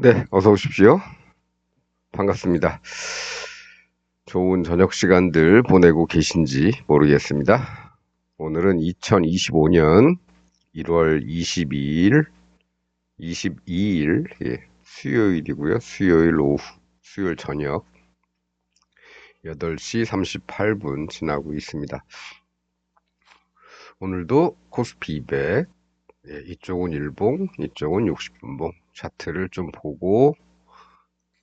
네, 어서 오십시오. 반갑습니다. 좋은 저녁 시간들 보내고 계신지 모르겠습니다. 오늘은 2025년 1월 22일, 22일, 예, 수요일이고요. 수요일 오후, 수요일 저녁 8시 38분 지나고 있습니다. 오늘도 코스피 200, 예, 이쪽은 일봉, 이쪽은 60분봉 차트를 좀 보고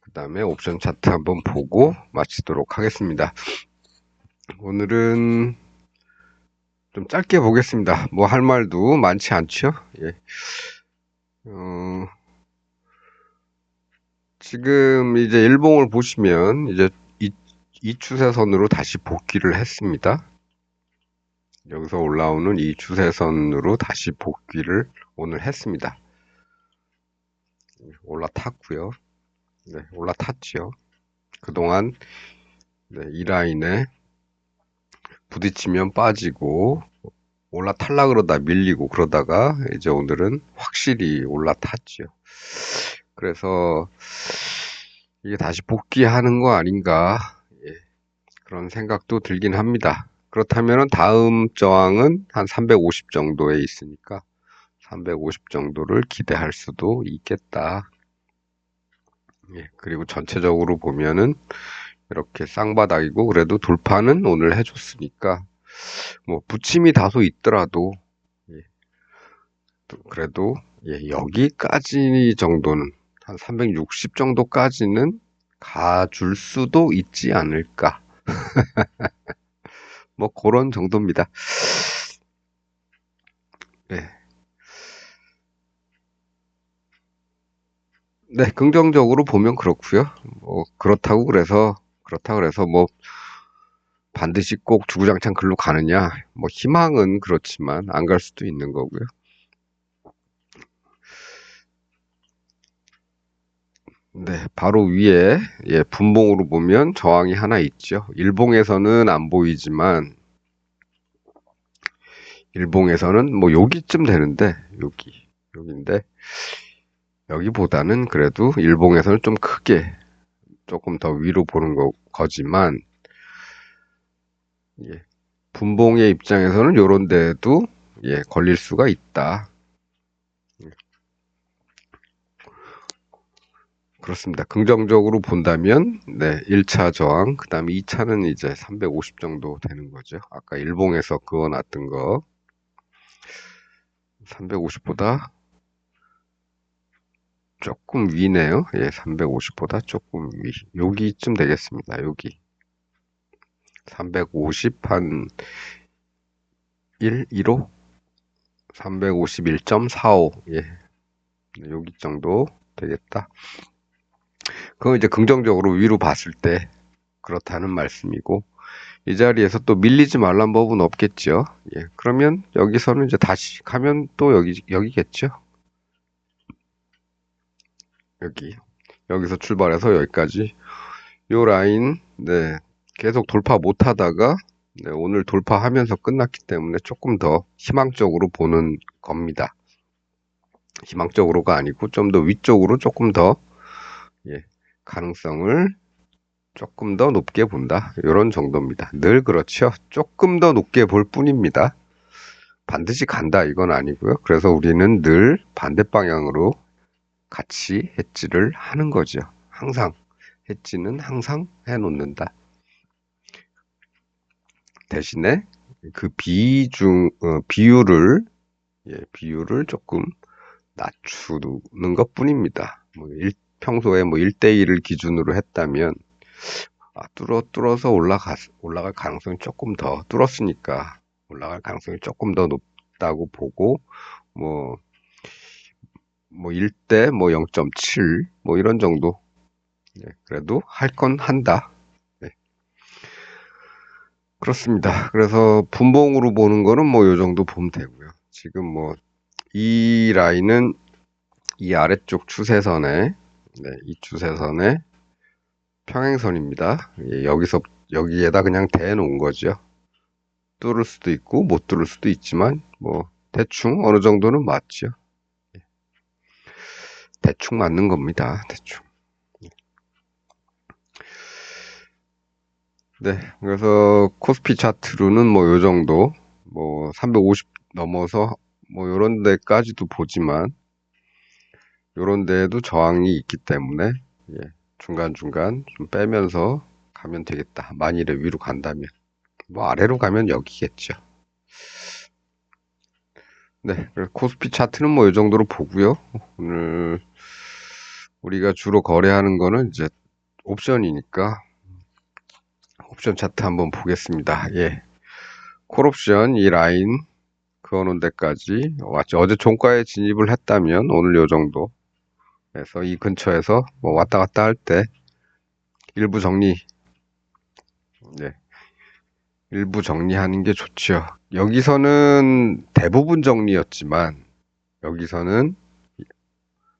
그 다음에 옵션 차트 한번 보고 마치도록 하겠습니다. 오늘은 좀 짧게 보겠습니다. 뭐 할 말도 많지 않죠? 예. 어, 지금 이제 일봉을 보시면 이제 이, 이 추세선으로 다시 복귀를 했습니다. 여기서 올라오는 이 추세선으로 다시 복귀를 오늘 했습니다. 올라탔고요. 네, 올라탔지요. 그동안 네, 이 라인에 부딪히면 빠지고 올라탈라 그러다 밀리고 그러다가 이제 오늘은 확실히 올라탔지요. 그래서 이게 다시 복귀하는 거 아닌가 예, 그런 생각도 들긴 합니다. 그렇다면 다음 저항은 한 350 정도에 있으니까 350 정도를 기대할 수도 있겠다. 예, 그리고 전체적으로 보면은 이렇게 쌍바닥이고 그래도 돌파는 오늘 해줬으니까 뭐 부침이 다소 있더라도 예, 그래도 예, 여기까지 정도는 한 360 정도까지는 가줄 수도 있지 않을까. 뭐 그런 정도입니다. 네. 네, 긍정적으로 보면 그렇고요. 뭐 그렇다고 그래서 그렇다고 그래서 뭐 반드시 꼭 주구장창 글로 가느냐? 뭐 희망은 그렇지만 안 갈 수도 있는 거고요. 네, 바로 위에 예, 분봉으로 보면 저항이 하나 있죠. 일봉에서는 안 보이지만 일봉에서는 뭐 여기쯤 되는데 여기 여기인데 여기보다는 그래도 일봉에서는 좀 크게 조금 더 위로 보는 거, 거지만 예, 분봉의 입장에서는 요런 데도 예, 걸릴 수가 있다. 그렇습니다. 긍정적으로 본다면 네, 1차 저항, 그 다음에 2차는 이제 350 정도 되는 거죠. 아까 일봉에서 그어놨던 거 350보다 조금 위네요. 예, 350보다 조금 위. 여기쯤 되겠습니다. 여기 350한 1, 1호 351.45 예, 여기 정도 되겠다. 그건 이제 긍정적으로 위로 봤을 때 그렇다는 말씀이고 이 자리에서 또 밀리지 말란 법은 없겠죠. 예, 그러면 여기서는 이제 다시 가면 또 여기 여기겠죠. 여기 여기서 출발해서 여기까지 요 라인 네 계속 돌파 못 하다가 네, 오늘 돌파하면서 끝났기 때문에 조금 더 희망적으로 보는 겁니다. 희망적으로가 아니고 좀 더 위쪽으로 조금 더 예, 가능성을 조금 더 높게 본다. 이런 정도입니다. 늘 그렇죠. 조금 더 높게 볼 뿐입니다. 반드시 간다 이건 아니고요. 그래서 우리는 늘 반대 방향으로 같이 해지를 하는 거죠. 항상 해지는 항상 해놓는다. 대신에 그 비중 어, 비율을 예, 비율을 조금 낮추는 것 뿐입니다. 뭐 일, 평소에 뭐 1대1을 기준으로 했다면 아, 뚫어 뚫어서 올라가 올라갈 가능성이 조금 더 뚫었으니까 올라갈 가능성이 조금 더 높다고 보고 뭐 뭐 1대 뭐 0.7, 뭐 이런 정도. 네, 그래도 할 건 한다. 네. 그렇습니다. 그래서 분봉으로 보는 거는 뭐 요 정도 보면 되고요. 지금 뭐 이 라인은 이 아래쪽 추세선에 네, 이 추세선에 평행선입니다. 예, 여기서 여기에다 그냥 대놓은 거죠. 뚫을 수도 있고 못 뚫을 수도 있지만 뭐 대충 어느 정도는 맞죠. 대충 맞는 겁니다. 대충. 네, 그래서 코스피 차트로는 뭐 요 정도, 뭐 350 넘어서 뭐 요런 데까지도 보지만 요런 데에도 저항이 있기 때문에 예, 중간중간 좀 빼면서 가면 되겠다. 만일에 위로 간다면. 뭐 아래로 가면 여기겠죠. 네, 코스피 차트는 뭐 이 정도로 보고요. 오늘 우리가 주로 거래하는 거는 이제 옵션이니까 옵션 차트 한번 보겠습니다. 예. 콜옵션 이 라인 그어놓은 데까지 왔죠. 어제 종가에 진입을 했다면 오늘 요 정도 그래서 이 근처에서 뭐 왔다 갔다 할 때 일부 정리 네. 일부 정리하는 게 좋죠. 여기서는 대부분 정리였지만 여기서는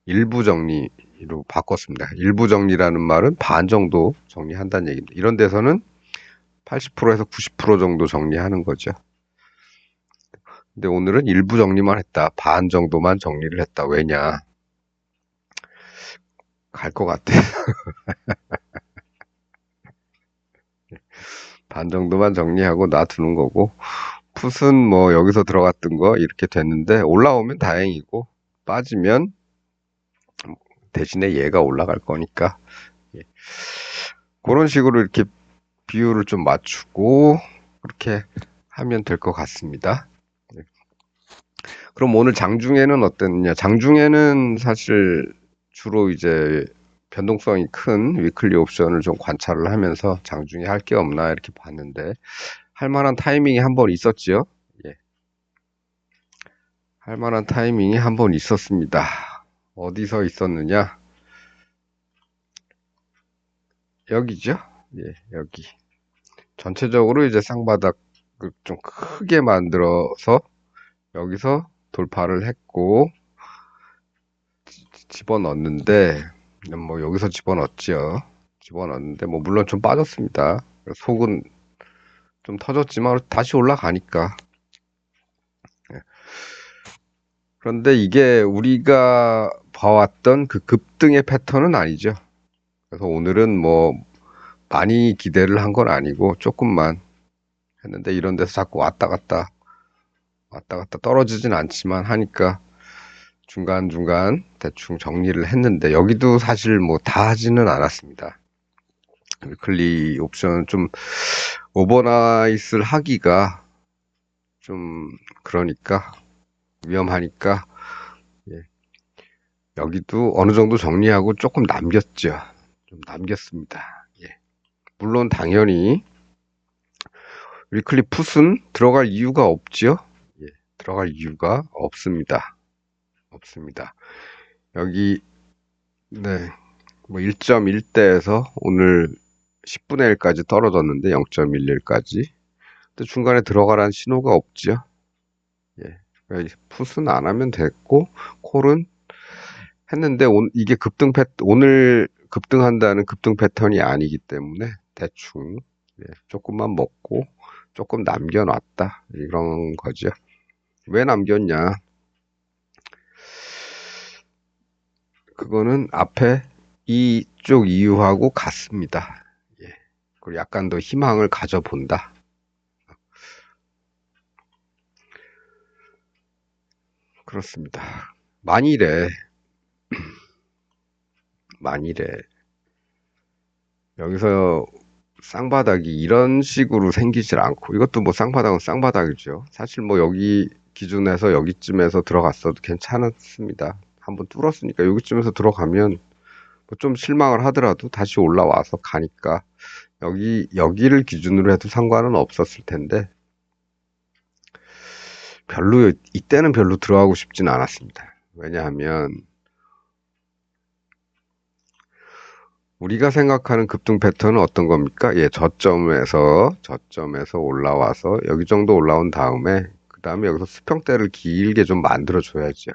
일부 정리 로 바꿨습니다. 일부 정리라는 말은 반 정도 정리한다는 얘기입니다. 이런 데서는 80%에서 90% 정도 정리하는 거죠. 근데 오늘은 일부 정리만 했다. 반 정도만 정리를 했다. 왜냐? 갈 것 같아. 반 정도만 정리하고 놔두는 거고, 풋은 뭐 여기서 들어갔던 거 이렇게 됐는데, 올라오면 다행이고, 빠지면 대신에 얘가 올라갈 거니까, 예. 그런 식으로 이렇게 비율을 좀 맞추고, 그렇게 하면 될 것 같습니다. 예. 그럼 오늘 장중에는 어땠느냐? 장중에는 사실 주로 이제 변동성이 큰 위클리 옵션을 좀 관찰을 하면서 장중에 할 게 없나 이렇게 봤는데 할 만한 타이밍이 한 번 있었지요. 예. 할 만한 타이밍이 한 번 있었습니다. 어디서 있었느냐? 여기죠. 예, 여기. 전체적으로 이제 쌍바닥을 좀 크게 만들어서 여기서 돌파를 했고 집어넣었는데 뭐 여기서 집어넣었지요. 집어넣었는데 뭐 물론 좀 빠졌습니다. 속은 좀 터졌지만 다시 올라가니까. 예. 그런데 이게 우리가 봐왔던 그 급등의 패턴은 아니죠. 그래서 오늘은 뭐 많이 기대를 한 건 아니고 조금만 했는데 이런 데서 자꾸 왔다 갔다 왔다 갔다 떨어지진 않지만 하니까 중간중간 대충 정리를 했는데 여기도 사실 뭐 다 하지는 않았습니다. 위클리 옵션 좀 오버나잇을 하기가 좀 그러니까 위험하니까 예. 여기도 어느 정도 정리하고 조금 남겼죠. 좀 남겼습니다. 예. 물론 당연히 위클리 풋은 들어갈 이유가 없죠. 예. 들어갈 이유가 없습니다. 없습니다. 여기 네. 뭐 1.1대에서 오늘 10분의 1까지 떨어졌는데 0.11까지. 근데 중간에 들어가라는 신호가 없죠. 예. 풋은 안 하면 됐고 콜은 했는데 온, 이게 급등 패 오늘 급등한다는 급등 패턴이 아니기 때문에 대충 예, 조금만 먹고 조금 남겨놨다 이런 거죠. 왜 남겼냐? 그거는 앞에 이쪽 이유하고 같습니다. 예. 그리고 약간 더 희망을 가져본다. 그렇습니다. 만일에 만일에 여기서 쌍바닥이 이런 식으로 생기질 않고 이것도 뭐 쌍바닥은 쌍바닥이죠. 사실 뭐 여기 기준에서 여기쯤에서 들어갔어도 괜찮았습니다. 한번 뚫었으니까 여기쯤에서 들어가면 뭐 좀 실망을 하더라도 다시 올라와서 가니까 여기 여기를 기준으로 해도 상관은 없었을 텐데 별로 이때는 별로 들어가고 싶지는 않았습니다. 왜냐하면 우리가 생각하는 급등 패턴은 어떤 겁니까? 예, 저점에서 저점에서 올라와서 여기 정도 올라온 다음에 그 다음에 여기서 수평대를 길게 좀 만들어 줘야죠.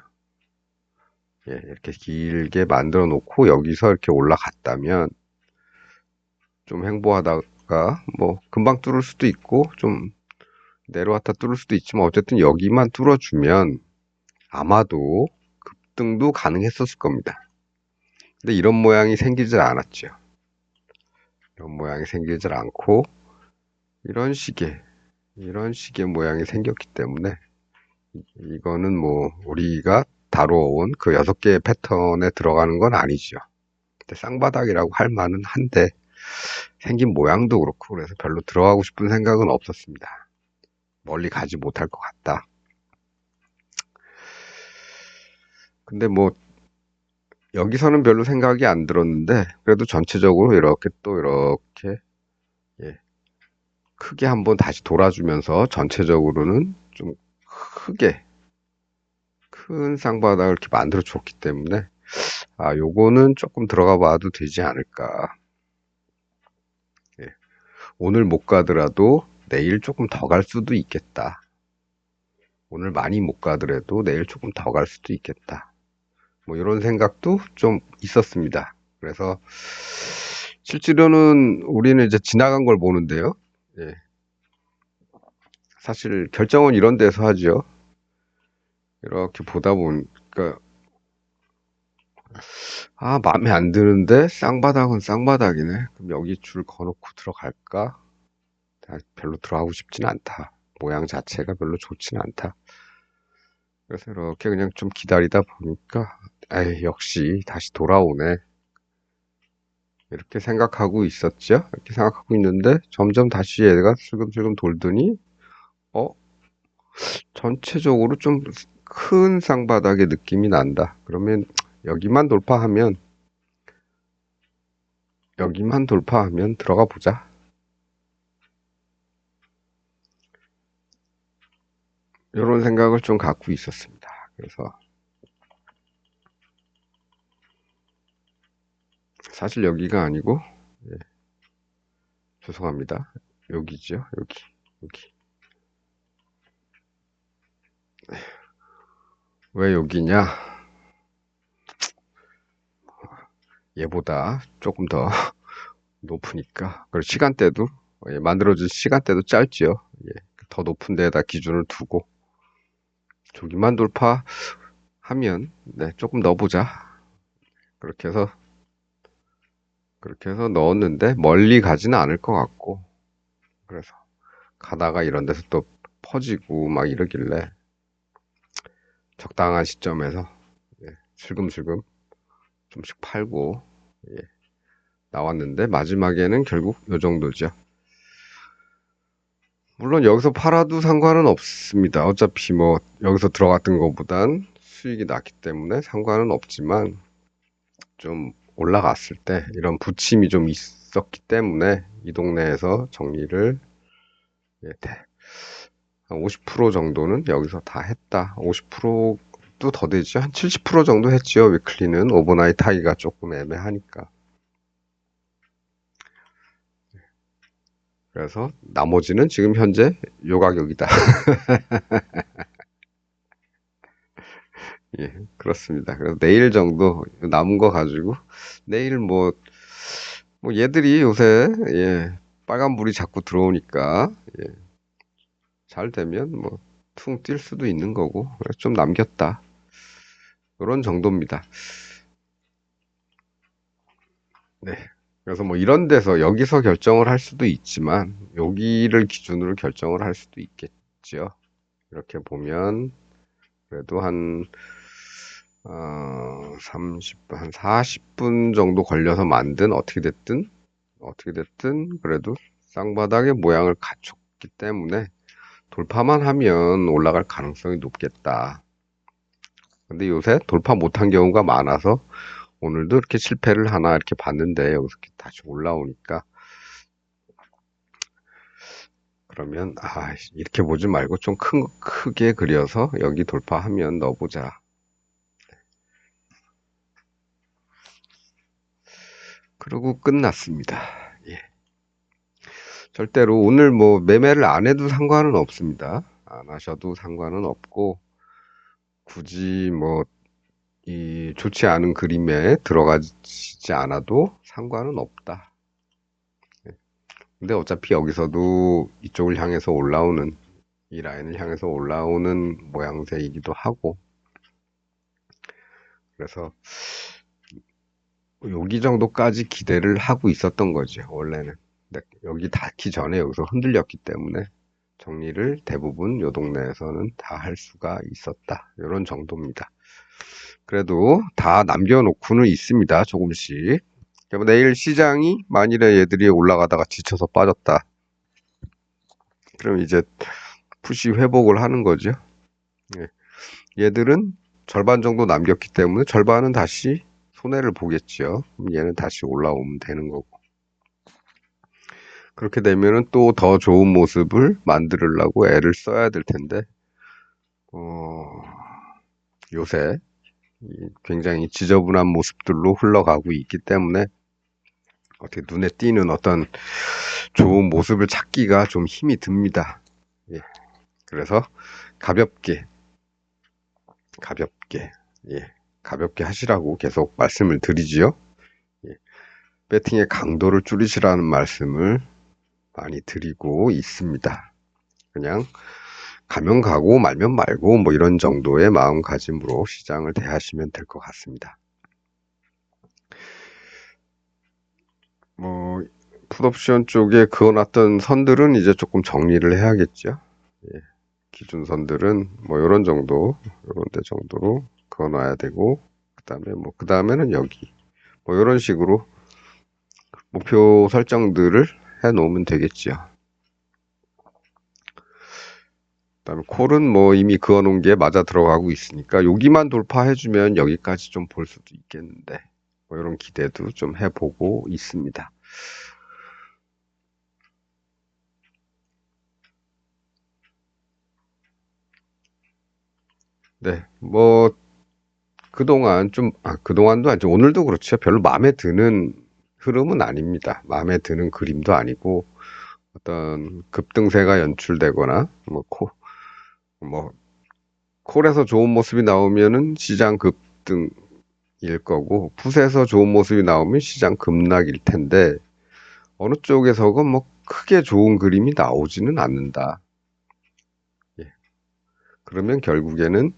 예, 이렇게 길게 만들어 놓고 여기서 이렇게 올라갔다면 좀 행보하다가 뭐 금방 뚫을 수도 있고 좀 내려왔다 뚫을 수도 있지만 어쨌든 여기만 뚫어주면 아마도 급등도 가능했었을 겁니다. 근데 이런 모양이 생기질 않았죠. 이런 모양이 생기질 않고 이런 식의 이런 식의 모양이 생겼기 때문에 이- 이거는 뭐 우리가 다뤄온 그 여섯 개의 패턴에 들어가는 건 아니죠. 근데 쌍바닥이라고 할 만은 한데 생긴 모양도 그렇고 그래서 별로 들어가고 싶은 생각은 없었습니다. 멀리 가지 못할 것 같다. 근데 뭐 여기서는 별로 생각이 안 들었는데 그래도 전체적으로 이렇게 또 이렇게 예, 크게 한번 다시 돌아주면서 전체적으로는 좀 크게 큰 쌍바닥을 이렇게 만들어 줬기 때문에 아 요거는 조금 들어가 봐도 되지 않을까. 예, 오늘 못 가더라도 내일 조금 더 갈 수도 있겠다. 오늘 많이 못 가더라도 내일 조금 더 갈 수도 있겠다 뭐 이런 생각도 좀 있었습니다. 그래서 실제로는 우리는 이제 지나간 걸 보는데요. 예. 사실 결정은 이런 데서 하죠. 이렇게 보다 보니까 아 마음에 안 드는데 쌍바닥은 쌍바닥이네. 그럼 여기 줄 거놓고 들어갈까? 아, 별로 들어가고 싶진 않다. 모양 자체가 별로 좋진 않다. 그래서 이렇게 그냥 좀 기다리다 보니까 에이, 역시 다시 돌아오네. 이렇게 생각하고 있었죠. 이렇게 생각하고 있는데 점점 다시 얘가 슬금슬금 돌더니 어 전체적으로 좀 큰 쌍바닥의 느낌이 난다. 그러면 여기만 돌파하면 여기만 돌파하면 들어가 보자. 이런 생각을 좀 갖고 있었습니다. 그래서 사실 여기가 아니고 예, 죄송합니다. 여기죠. 여기 여기 왜 여기냐? 얘보다 조금 더 높으니까 그리고 시간대도 예, 만들어진 시간대도 짧지요. 예, 더 높은 데에다 기준을 두고 저기만 돌파하면 네, 조금 넣어보자. 그렇게 해서 그렇게 해서 넣었는데 멀리 가지는 않을 것 같고 그래서 가다가 이런 데서 또 퍼지고 막 이러길래 적당한 시점에서 예, 슬금슬금 좀씩 팔고 예, 나왔는데 마지막에는 결국 요 정도죠. 물론 여기서 팔아도 상관은 없습니다. 어차피 뭐 여기서 들어갔던 것보단 수익이 났기 때문에 상관은 없지만 좀 올라갔을 때 이런 부침이 좀 있었기 때문에 이 동네에서 정리를 예, 대- 한50% 정도는 여기서 다 했다. 50%도 더 되죠. 한70% 정도 했죠. 위클리는 오버나이트 하기가 조금 애매하니까. 그래서 나머지는 지금 현재 요 가격이다. 예, 그렇습니다. 그래서 내일 정도 남은 거 가지고 내일 뭐, 뭐 얘들이 요새 예, 빨간 불이 자꾸 들어오니까 예, 잘 되면 뭐 퉁 뛸 수도 있는 거고 그래서 좀 남겼다. 그런 정도입니다. 네. 그래서 뭐 이런 데서 여기서 결정을 할 수도 있지만 여기를 기준으로 결정을 할 수도 있겠죠. 이렇게 보면 그래도 한 어, 30분, 한 40분 정도 걸려서 만든 어떻게 됐든 어떻게 됐든 그래도 쌍바닥의 모양을 갖췄기 때문에 돌파만 하면 올라갈 가능성이 높겠다. 근데 요새 돌파 못한 경우가 많아서 오늘도 이렇게 실패를 하나 이렇게 봤는데 여기서 다시 올라오니까 그러면 아 이렇게 보지 말고 좀 큰, 크게 그려서 여기 돌파하면 넣어보자. 그러고 끝났습니다. 예. 절대로 오늘 뭐 매매를 안 해도 상관은 없습니다. 안 하셔도 상관은 없고 굳이 뭐 이 좋지 않은 그림에 들어가지 않아도 상관은 없다. 예. 근데 어차피 여기서도 이쪽을 향해서 올라오는 이 라인을 향해서 올라오는 모양새이기도 하고 그래서 여기 정도까지 기대를 하고 있었던 거죠, 원래는. 근데 여기 닿기 전에 여기서 흔들렸기 때문에 정리를 대부분 요 동네에서는 다 할 수가 있었다. 이런 정도입니다. 그래도 다 남겨놓고는 있습니다. 조금씩. 내일 시장이 만일에 얘들이 올라가다가 지쳐서 빠졌다. 그럼 이제 푸시 회복을 하는 거죠. 예. 얘들은 절반 정도 남겼기 때문에 절반은 다시 손해를 보겠죠. 얘는 다시 올라오면 되는 거고. 그렇게 되면은 또 더 좋은 모습을 만들려고 애를 써야 될 텐데, 어, 요새 이 굉장히 지저분한 모습들로 흘러가고 있기 때문에 어떻게 눈에 띄는 어떤 좋은 모습을 찾기가 좀 힘이 듭니다. 예. 그래서 가볍게, 가볍게, 예. 가볍게 하시라고 계속 말씀을 드리지요. 예. 배팅의 강도를 줄이시라는 말씀을 많이 드리고 있습니다. 그냥 가면 가고 말면 말고 뭐 이런 정도의 마음가짐으로 시장을 대하시면 될 것 같습니다. 뭐 풋옵션 쪽에 그어놨던 선들은 이제 조금 정리를 해야겠죠. 예. 기준선들은 뭐 이런 정도, 이런 데 정도로 그어놔야 되고 그 다음에 뭐 그 다음에는 여기 뭐 이런 식으로 목표 설정들을 해 놓으면 되겠죠. 그다음에 콜은 뭐 이미 그어 놓은 게 맞아 들어가고 있으니까 여기만 돌파해 주면 여기까지 좀 볼 수도 있겠는데 뭐 이런 기대도 좀 해보고 있습니다. 네, 뭐 그동안 좀, 아, 그동안도 아니죠. 오늘도 그렇죠. 별로 마음에 드는 흐름은 아닙니다. 마음에 드는 그림도 아니고, 어떤 급등세가 연출되거나, 뭐, 코, 뭐, 콜에서 좋은 모습이 나오면은 시장 급등일 거고, 풋에서 좋은 모습이 나오면 시장 급락일 텐데, 어느 쪽에서건 뭐 크게 좋은 그림이 나오지는 않는다. 예. 그러면 결국에는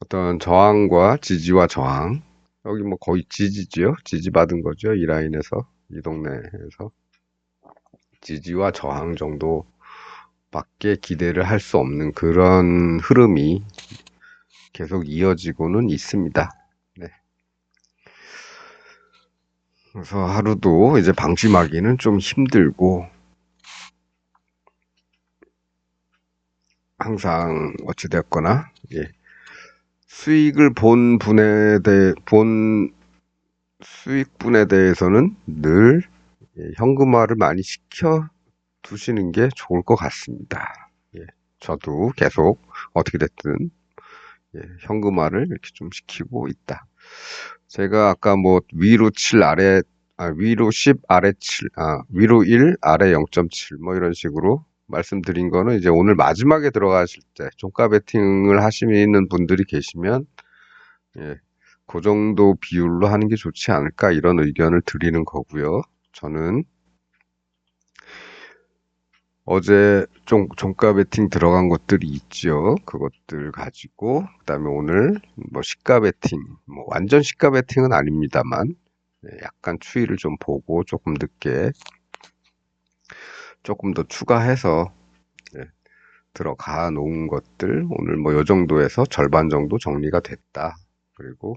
어떤 저항과 지지와 저항, 여기 뭐 거의 지지지요? 지지 받은 거죠. 이 라인에서, 이 동네에서. 지지와 저항 정도 밖에 기대를 할 수 없는 그런 흐름이 계속 이어지고는 있습니다. 네. 그래서 하루도 이제 방심하기는 좀 힘들고, 항상 어찌되었거나, 예. 수익을 본 분에 대해, 본 수익분에 대해서는 늘 예, 현금화를 많이 시켜 두시는 게 좋을 것 같습니다. 예, 저도 계속 어떻게 됐든 예, 현금화를 이렇게 좀 시키고 있다. 제가 아까 뭐 위로 7 아래 아, 위로 10 아래 7 아, 위로 1 아래 0.7 뭐 이런 식으로 말씀드린 거는 이제 오늘 마지막에 들어가실 때 종가 베팅을 하시는 분들이 계시면 예, 그 정도 비율로 하는 게 좋지 않을까 이런 의견을 드리는 거고요. 저는 어제 종, 종가 베팅 들어간 것들이 있죠. 그것들 가지고 그다음에 오늘 뭐 시가 베팅, 뭐 완전 시가 베팅은 아닙니다만 예, 약간 추이를 좀 보고 조금 늦게 조금 더 추가해서 예, 들어가 놓은 것들 오늘 뭐 요 정도에서 절반 정도 정리가 됐다. 그리고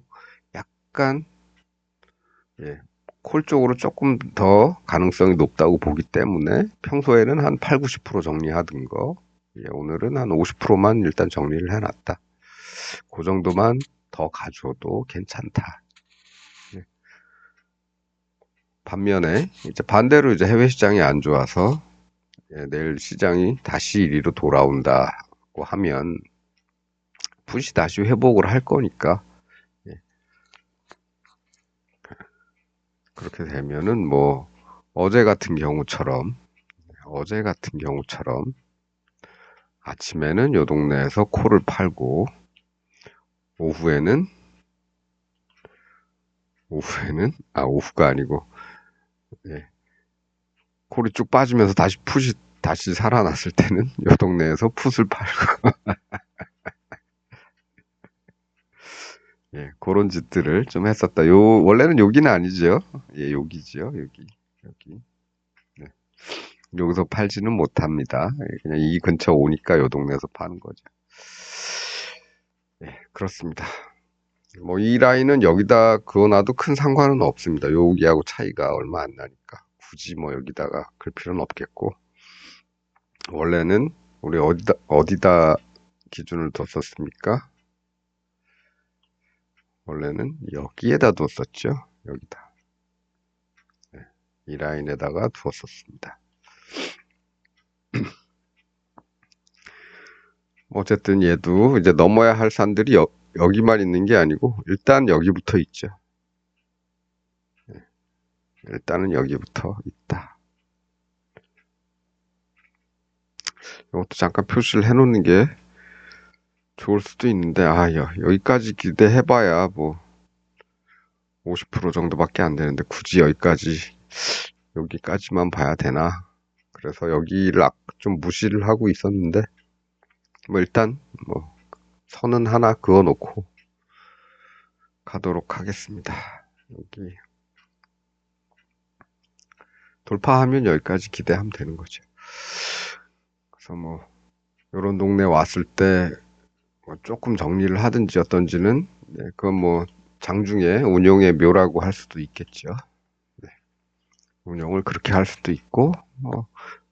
약간 예, 콜 쪽으로 조금 더 가능성이 높다고 보기 때문에 평소에는 한 8, 90% 정리하던 거 예, 오늘은 한 50%만 일단 정리를 해놨다. 그 정도만 더 가져도 괜찮다. 예. 반면에 이제 반대로 이제 해외 시장이 안 좋아서 예, 내일 시장이 다시 1위로 돌아온다고 하면 푸시 다시 회복을 할 거니까 그렇게 되면은 뭐 어제 같은 경우처럼 어제 같은 경우처럼 아침에는 요 동네에서 콜을 팔고 오후에는 오후에는 아 오후가 아니고 예. 콜이 쭉 빠지면서 다시 풋이 다시 살아났을 때는 요 동네에서 풋을 팔고 예, 그런 짓들을 좀 했었다. 요, 원래는 여기는 아니죠. 예, 여기죠. 여기, 여기. 네. 여기서 팔지는 못합니다. 예, 그냥 이 근처 오니까 요 동네에서 파는 거죠. 예, 그렇습니다. 뭐, 이 라인은 여기다 그어놔도 큰 상관은 없습니다. 여기하고 차이가 얼마 안 나니까. 굳이 뭐 여기다가 걸 필요는 없겠고. 원래는 우리 어디다, 어디다 기준을 뒀었습니까? 원래는 여기에다 뒀었죠. 여기다. 네, 이 라인에다가 두었었습니다. 어쨌든 얘도 이제 넘어야 할 산들이 여, 여기만 있는 게 아니고 일단 여기부터 있죠. 네, 일단은 여기부터 있다. 이것도 잠깐 표시를 해놓는 게 좋을 수도 있는데, 아, 여, 여기까지 기대해봐야 뭐, 50% 정도밖에 안 되는데, 굳이 여기까지, 여기까지만 봐야 되나. 그래서 여기를 아- 좀 무시를 하고 있었는데, 뭐, 일단, 뭐, 선은 하나 그어 놓고 가도록 하겠습니다. 여기. 돌파하면 여기까지 기대하면 되는 거죠. 그래서 뭐, 요런 동네 왔을 때, 뭐 조금 정리를 하든지 어떤지는 네, 그건 뭐 장중에 운용의 묘라고 할 수도 있겠죠. 네, 운용을 그렇게 할 수도 있고 뭐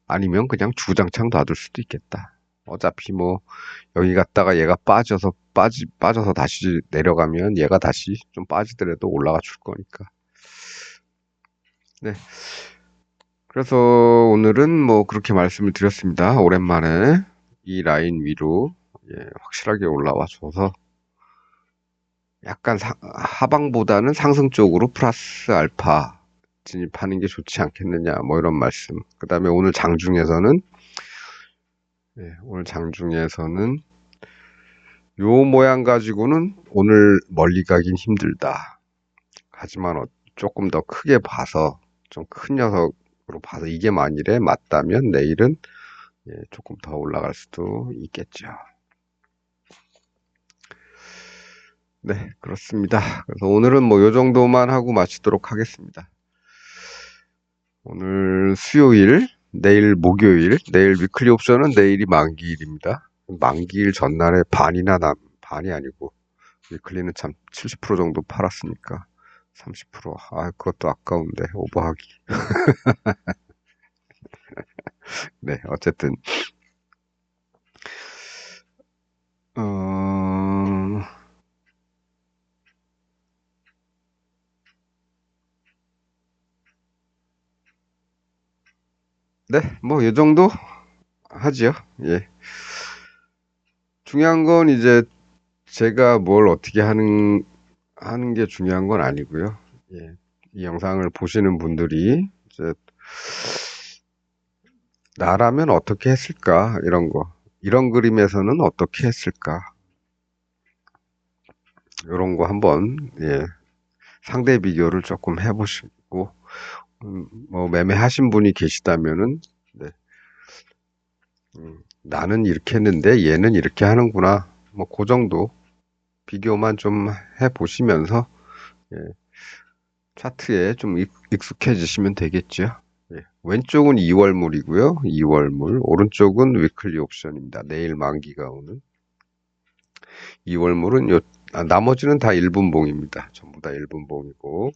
아니면 그냥 주장창 놔둘 수도 있겠다. 어차피 뭐 여기 갔다가 얘가 빠져서 빠지 빠져서 다시 내려가면 얘가 다시 좀 빠지더라도 올라가 줄 거니까. 네. 그래서 오늘은 뭐 그렇게 말씀을 드렸습니다. 오랜만에 이 라인 위로 예, 확실하게 올라와 줘서 약간 사- 하방보다는 상승 쪽으로 플러스 알파 진입하는 게 좋지 않겠느냐 뭐 이런 말씀. 그 다음에 오늘 장중에서는 예, 오늘 장중에서는 요 모양 가지고는 오늘 멀리 가긴 힘들다. 하지만 어- 조금 더 크게 봐서 좀 큰 녀석으로 봐서 이게 만일에 맞다면 내일은 예, 조금 더 올라갈 수도 있겠죠. 네, 그렇습니다. 그래서 오늘은 뭐 요 정도만 하고 마치도록 하겠습니다. 오늘 수요일, 내일 목요일, 내일 위클리 옵션은 내일이 만기일입니다. 만기일 전날에 반이나 남, 반이 아니고 위클리는 참 70% 정도 팔았으니까 30%. 아, 그것도 아까운데 오버하기. 네, 어쨌든 어... 네, 뭐, 이 정도 하지요. 예. 중요한 건 이제 제가 뭘 어떻게 하는, 하는 게 중요한 건 아니고요. 예. 이 영상을 보시는 분들이 이제 나라면 어떻게 했을까? 이런 거. 이런 그림에서는 어떻게 했을까? 이런 거 한번, 예. 상대 비교를 조금 해보시고, 음, 뭐, 매매하신 분이 계시다면은, 네. 음, 나는 이렇게 했는데 얘는 이렇게 하는구나. 뭐, 그 정도 비교만 좀 해 보시면서, 예, 차트에 좀 익- 익숙해지시면 되겠죠. 예, 왼쪽은 2월물이고요. 2월물. 오른쪽은 위클리 옵션입니다. 내일 만기가 오는. 2월물은 요, 아, 나머지는 다 1분봉입니다. 전부 다 1분봉이고.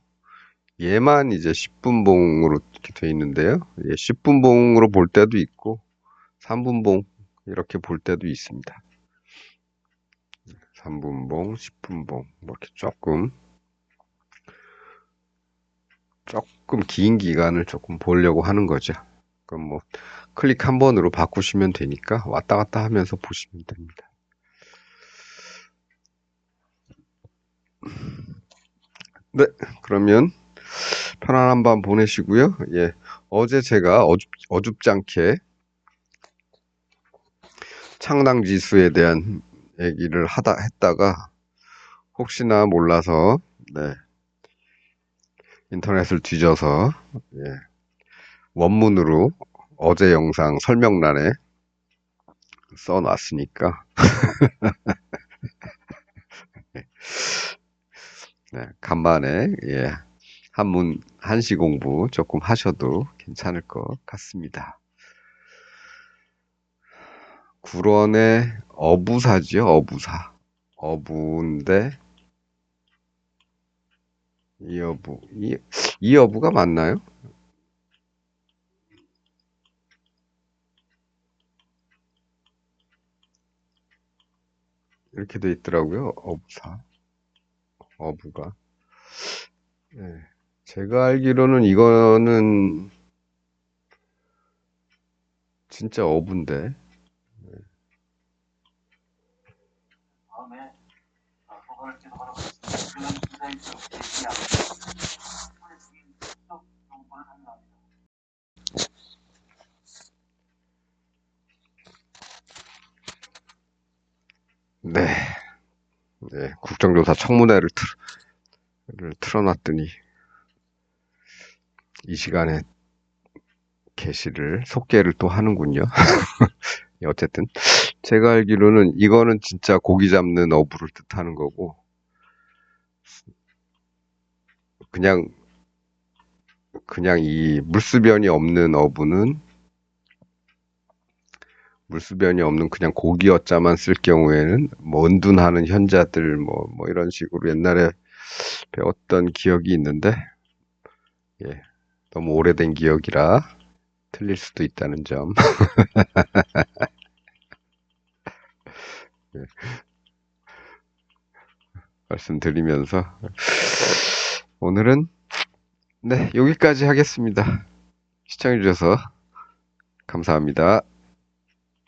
얘만 이제 10분봉으로 이렇게 돼 있는데요. 예, 10분봉으로 볼 때도 있고, 3분봉 이렇게 볼 때도 있습니다. 3분봉, 10분봉, 뭐 이렇게 조금, 조금 긴 기간을 조금 보려고 하는 거죠. 그럼 뭐, 클릭 한 번으로 바꾸시면 되니까 왔다 갔다 하면서 보시면 됩니다. 네, 그러면 편안한 밤 보내시고요. 예, 어제 제가 어줍, 어줍지 않게 창당 지수에 대한 얘기를 하다 했다가 혹시나 몰라서 네, 인터넷을 뒤져서 예, 원문으로 어제 영상 설명란에 써놨으니까. 네, 간만에, 예, 한문, 한시 공부 조금 하셔도 괜찮을 것 같습니다. 구런의 어부사지요, 어부사. 어부인데, 이 어부, 이, 이 어부가 맞나요? 이렇게 돼 있더라고요, 어부사. 어부가. 예, 제가 알기로는 이거는 진짜 어부인데. 네. 네, 국정조사 청문회를 틀, 를 틀어놨더니 이 시간에 게시를 속개를 또 하는군요. 예, 어쨌든 제가 알기로는 이거는 진짜 고기 잡는 어부를 뜻하는 거고 그냥 그냥 이 물수변이 없는 어부는 물수변이 없는 그냥 고기 어자만 쓸 경우에는 뭐 은둔하는 현자들 뭐, 뭐 이런 식으로 옛날에 배웠던 기억이 있는데 예, 너무 오래된 기억이라 틀릴 수도 있다는 점 예, 말씀드리면서 오늘은 네, 여기까지 하겠습니다. 시청해주셔서 감사합니다.